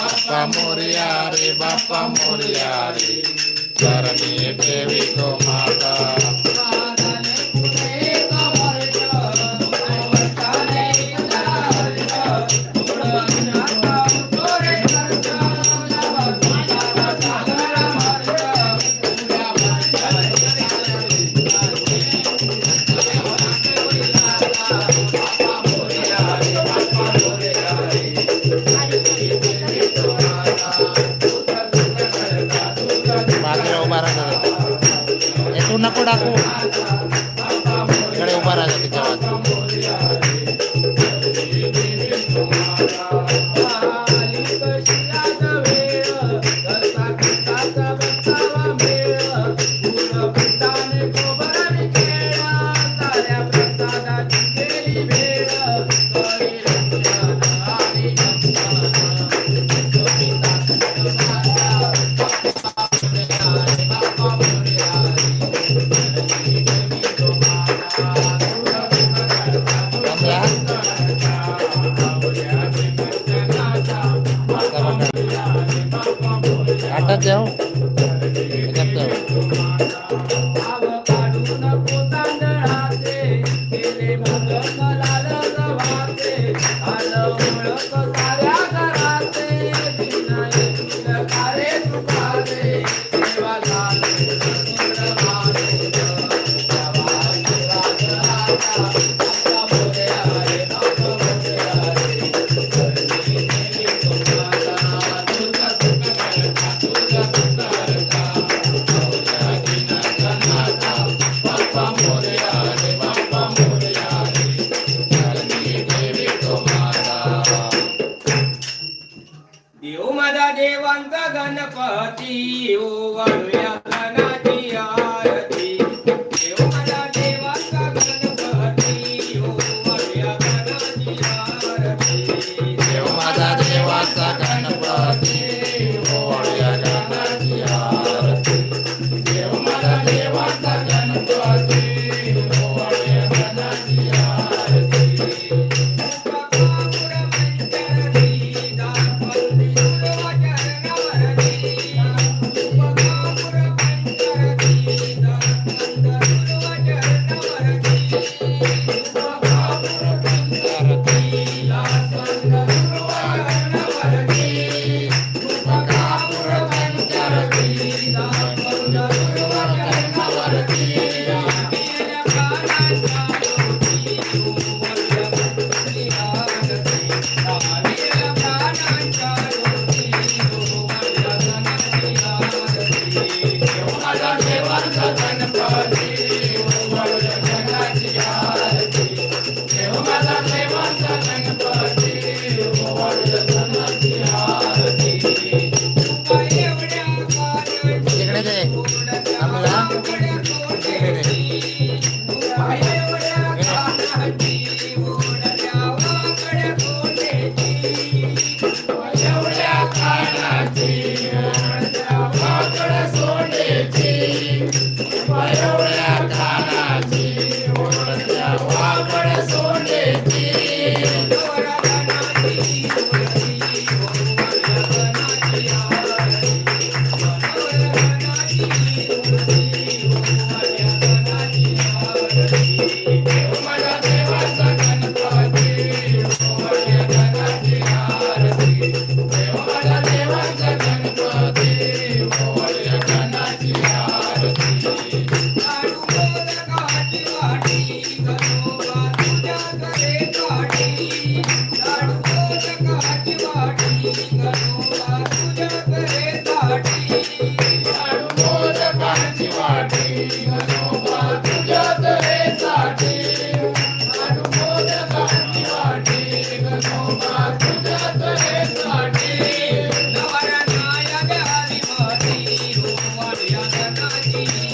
बाप्पा मोरया रे बाप्पा मोरया रे. चरणी देवी तो माता. 大户辣椒。देव माझा देवांचा गणपती ओ वाळूया गणाची आरती. गणपती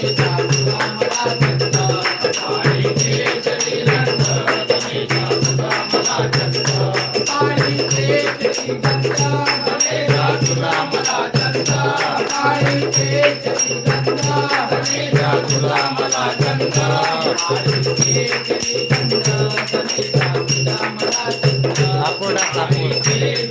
गंध आपुडा.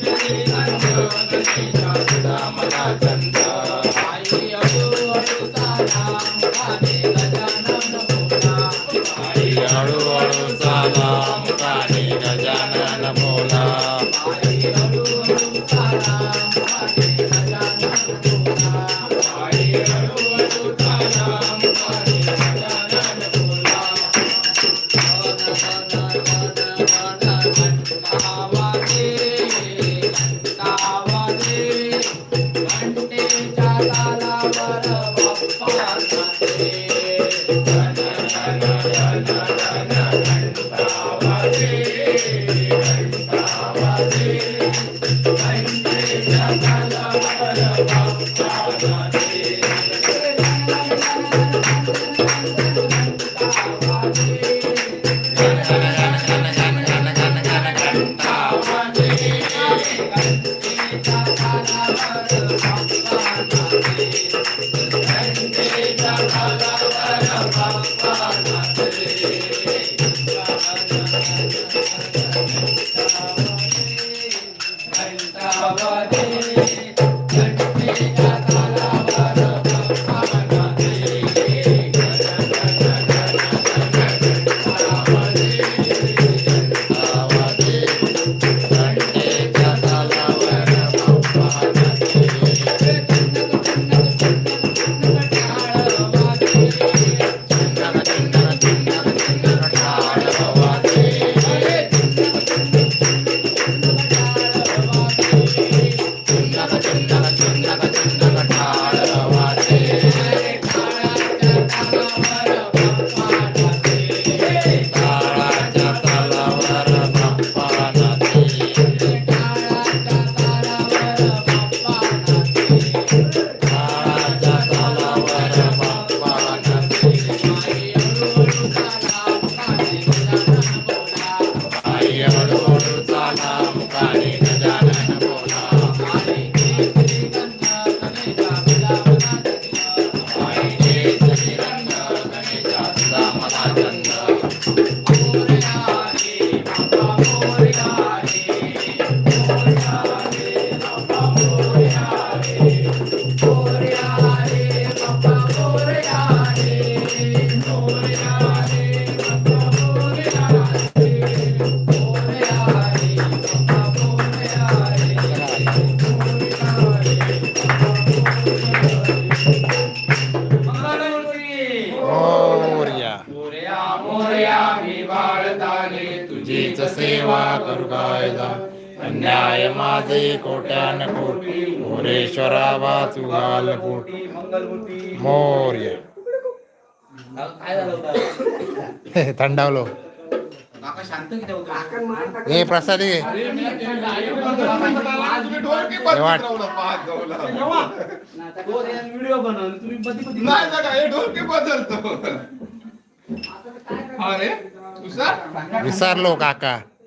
करू कायदा अन्याय माझे कोट्यान कोटी मोरेश्वरा वाचू घाल मोर्य. थंडावलो. हे प्रसाद विसरलो काका.